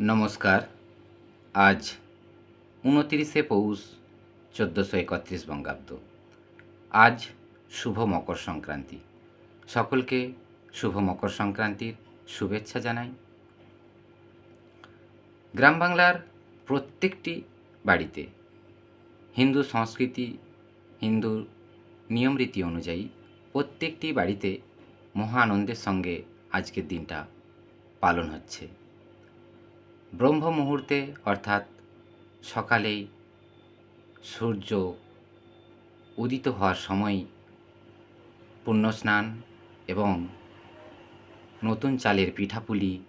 নমস্কার। আজ উনতিরিশে পৌষ চোদ্দোশো একত্রিশ বঙ্গাব্দ। আজ শুভ মকর সংক্রান্তি। সকলকে শুভ মকর সংক্রান্তির শুভেচ্ছা জানাই। গ্রাম বাংলার প্রত্যেকটি বাড়িতে হিন্দু সংস্কৃতি, হিন্দু নিয়মরীতি অনুযায়ী প্রত্যেকটি বাড়িতে মহা আনন্দের সঙ্গে আজকের দিনটা পালন হচ্ছে। ব্রহ্ম মুহূর্তে অর্থাৎ সকালেই সূর্য উদিত হওয়ার সময় পুণ্যস্নান এবং নতুন চালের পিঠাপুলি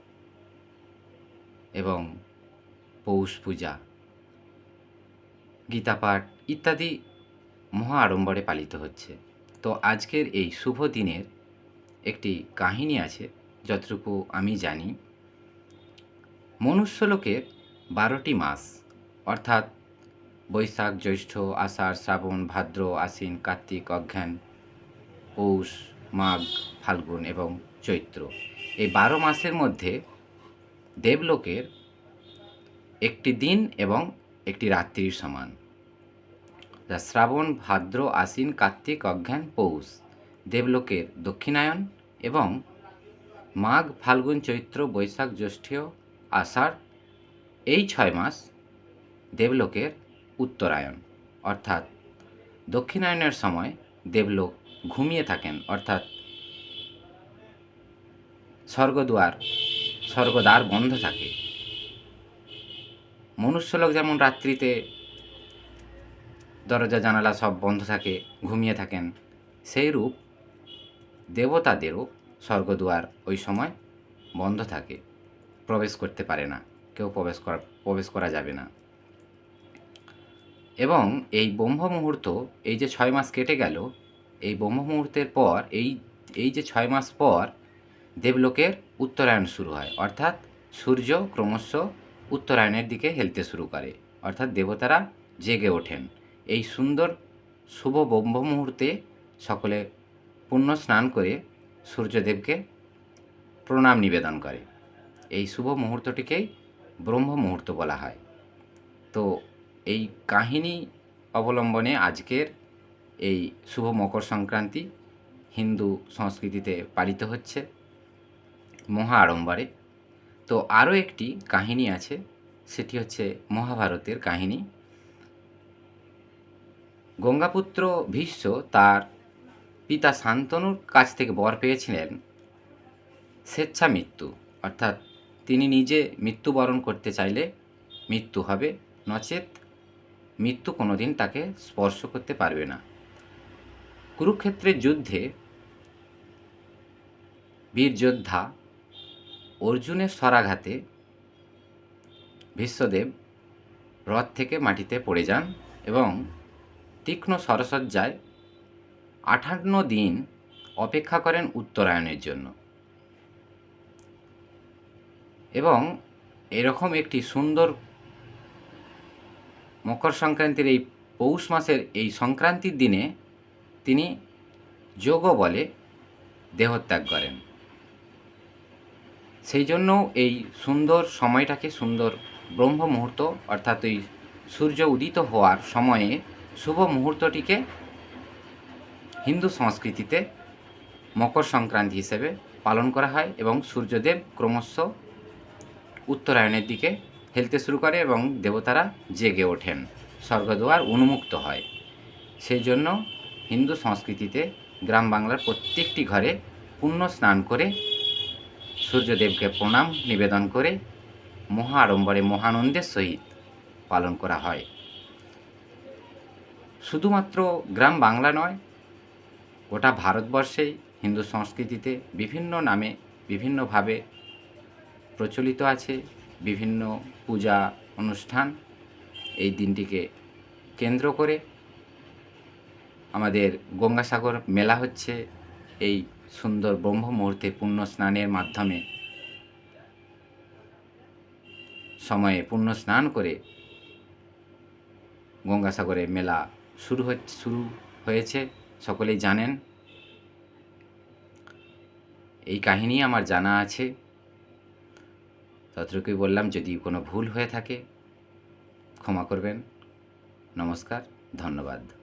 এবং পৌষ পূজা, গীতাপাঠ ইত্যাদি মহা আড়ম্বরে পালিত হচ্ছে। তো আজকের এই শুভ দিনের একটি কাহিনী আছে, যতটুকু আমি জানি। মনুষ্যলোকের বারোটি মাস, অর্থাৎ বৈশাখ, জ্যৈষ্ঠ, আষাঢ়, শ্রাবণ, ভাদ্র, আশ্বিন, কার্তিক অজ্ঞান পৌষ, মাঘ, ফাল্গুন এবং চৈত্র। এই বারো মাসের মধ্যে দেবলোকের একটি দিন এবং একটি রাত্রির সমান। যা শ্রাবণ, ভাদ্র, আশ্বিন, কার্তিক অজ্ঞান পৌষ, দেবলোকের দক্ষিণায়ন এবং মাঘ, ফাল্গুন, চৈত্র, বৈশাখ, জ্যৈষ্ঠ আষাঢ় এই ছয় মাস দেবলোকের উত্তরায়ণ। অর্থাৎ দক্ষিণায়নের সময় দেবলোক ঘুমিয়ে থাকেন। অর্থাৎ স্বর্গদুয়ার, স্বর্গদ্বার বন্ধ থাকে। মনুষ্যলোক যেমন রাত্রিতে দরজা, জানালা সব বন্ধ থাকে, ঘুমিয়ে থাকেন সেই রূপ দেবতাদেরও স্বর্গদুয়ার ওই সময় বন্ধ থাকে। প্রবেশ করতে পারে না। কেউ প্রবেশ করা প্রবেশ করা যাবে না। এবং এই ব্রহ্ম মুহূর্ত, এই যে ছয় মাস কেটে গেল, এই ব্রহ্ম মুহূর্তের পর, এই এই যে ছয় মাস পর দেবলোকের উত্তরায়ণ শুরু হয়। অর্থাৎ সূর্য ক্রমশ উত্তরায়ণের দিকে হেলতে শুরু করে। অর্থাৎ দেবতারা জেগে ওঠেন। এই সুন্দর, শুভ ব্রহ্ম মুহূর্তে সকলে পুণ্য স্নান করে সূর্যদেবকে প্রণাম নিবেদন করে। এই শুভ মুহূর্তটিকেই ব্রহ্ম মুহূর্ত বলা হয়। তো এই কাহিনী অবলম্বনে আজকের এই শুভ মকর সংক্রান্তি হিন্দু সংস্কৃতিতে পালিত হচ্ছে মহা আড়ম্বরে। তো আরও একটি কাহিনী আছে, সেটি হচ্ছে মহাভারতের কাহিনী। গঙ্গাপুত্র ভীষ্ম তার পিতা শান্তনুর কাছ থেকে বর পেয়েছিলেন স্বেচ্ছা মৃত্যু অর্থাৎ তিনি নিজে মৃত্যুবরণ করতে চাইলে মৃত্যু হবে, নচেত মৃত্যু কোনোদিন তাকে স্পর্শ করতে পারবে না। কুরুক্ষেত্রের যুদ্ধে বীর যোদ্ধা অর্জুনের স্বরাঘাতে ভীষ্মদেব রথ থেকে মাটিতে পড়ে যান এবং তীক্ষ্ণ সরসজ্জায় আঠান্ন দিন অপেক্ষা করেন উত্তরায়ণের জন্য। এবং এরকম একটি সুন্দর মকর সংক্রান্তির এই পৌষ মাসের এই সংক্রান্তির দিনে তিনি যোগ বলে দেহত্যাগ করেন। সেই জন্য এই সুন্দর সময়টাকে সুন্দর ব্রহ্ম মুহূর্ত অর্থাৎ ওই সূর্য উদিত হওয়ার সময়ে শুভ মুহূর্তটিকে হিন্দু সংস্কৃতিতে মকর সংক্রান্তি হিসেবে পালন করা হয় এবং সূর্যদেব ক্রমশ উত্তরায়ণের দিকে হেলতে শুরু করে এবং দেবতারা জেগে ওঠেন, স্বর্গদুয়ার উন্মুক্ত হয়। সেই জন্য হিন্দু সংস্কৃতিতে গ্রাম বাংলার প্রত্যেকটি ঘরে পুণ্য স্নান করে সূর্যদেবকে প্রণাম, নিবেদন করে মহা আড়ম্বরে মহানন্দের সহিত পালন করা হয়। শুধুমাত্র গ্রাম বাংলা নয়, গোটা ভারতবর্ষেই হিন্দু সংস্কৃতিতে বিভিন্ন নামে বিভিন্নভাবে প্রচলিত আছে, বিভিন্ন পূজা অনুষ্ঠান এই দিনটিকে কেন্দ্র করে। আমাদের গঙ্গাসাগর মেলা হচ্ছে এই সুন্দর ব্রহ্ম মুহূর্তে পুণ্য স্নানের মাধ্যমে। সময়ে পুণ্য স্নান করে গঙ্গাসাগরে মেলা শুরু হচ্ছে শুরু হয়েছে, সকলেই জানেন। এই কাহিনী আমার জানা আছে। ততটুকুই বললাম যদি কোনো ভুল হয়ে থাকে ক্ষমা করবেন। নমস্কার ধন্যবাদ।